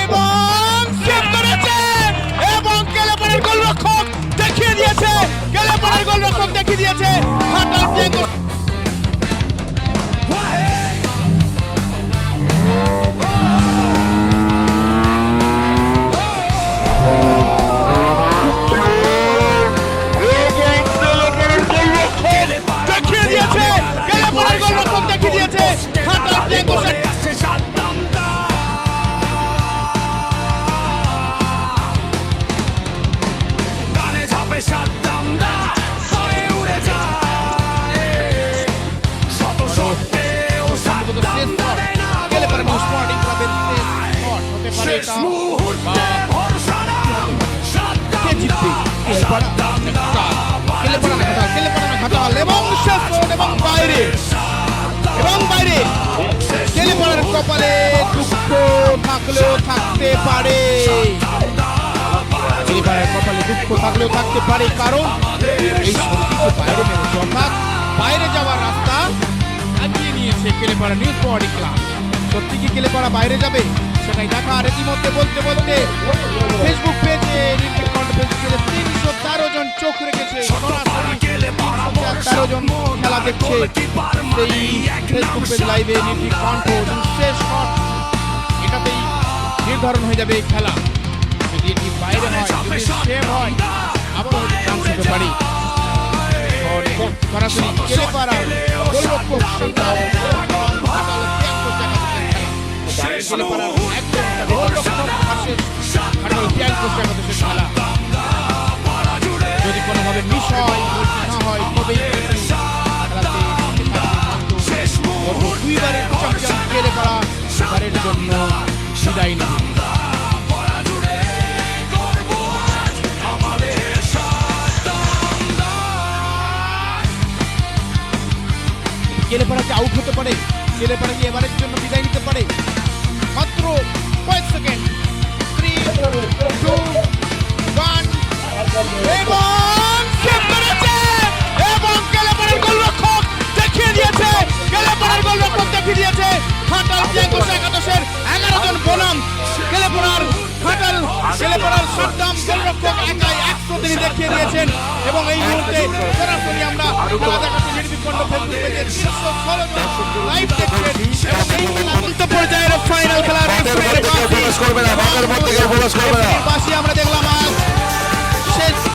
এবং কপালে দুঃখ থাকলেও থাকতে পারে কেলেপাড়ার কপালে দুঃখ থাকলেও থাকতে পারে কারণ এই বাইরে মেরেছে অর্থাৎ বাইরে যাওয়ার রাস্তা আগিয়ে নিয়েছে কেলেপাড়া নিউ স্পোর্টিং ক্লাব সত্যি কি কেলেপাড়া বাইরে যাবে? সেটাই দেখা। রীতিমধ্যে বলতে বলতে ফেসবুক পেজে নির্ভীক কণ্ঠ পেজে তিনশো তেরো জন চোখ রেখেছে। তেরো জন খেলা দেখছে। সেই ফেসবুক পেজ লাইভে নির্ভীক কণ্ঠ শেষ এটাতেই নির্ধারণ হয়ে যাবে এই খেলা। যদি এটি বাইরে হয়, যদি সেভ হয় আবার হয়তো চান্স হতে পারি। সরাসরি গোলরক্ষক সেইটা। গোলরক্ষক ঘাটাল ত্যাগপোষ একাদশের খেলা। যদি কোনোভাবে মিস হয় না হয়, তবেই দুইবারের চ্যাম্পিয়ন কেলেপাড়া এবারের জন্য বিদায় নেবে কেলেপাড়া কি আউট হতে পারে। কেলেপাড়া কি এবারের জন্য বিদায় নিতে পারে। দেখিয়ে দিয়েছেন এবং এই মুহূর্তে সরাসরি আমরা খেলা দেখাচ্ছি ফেসবুক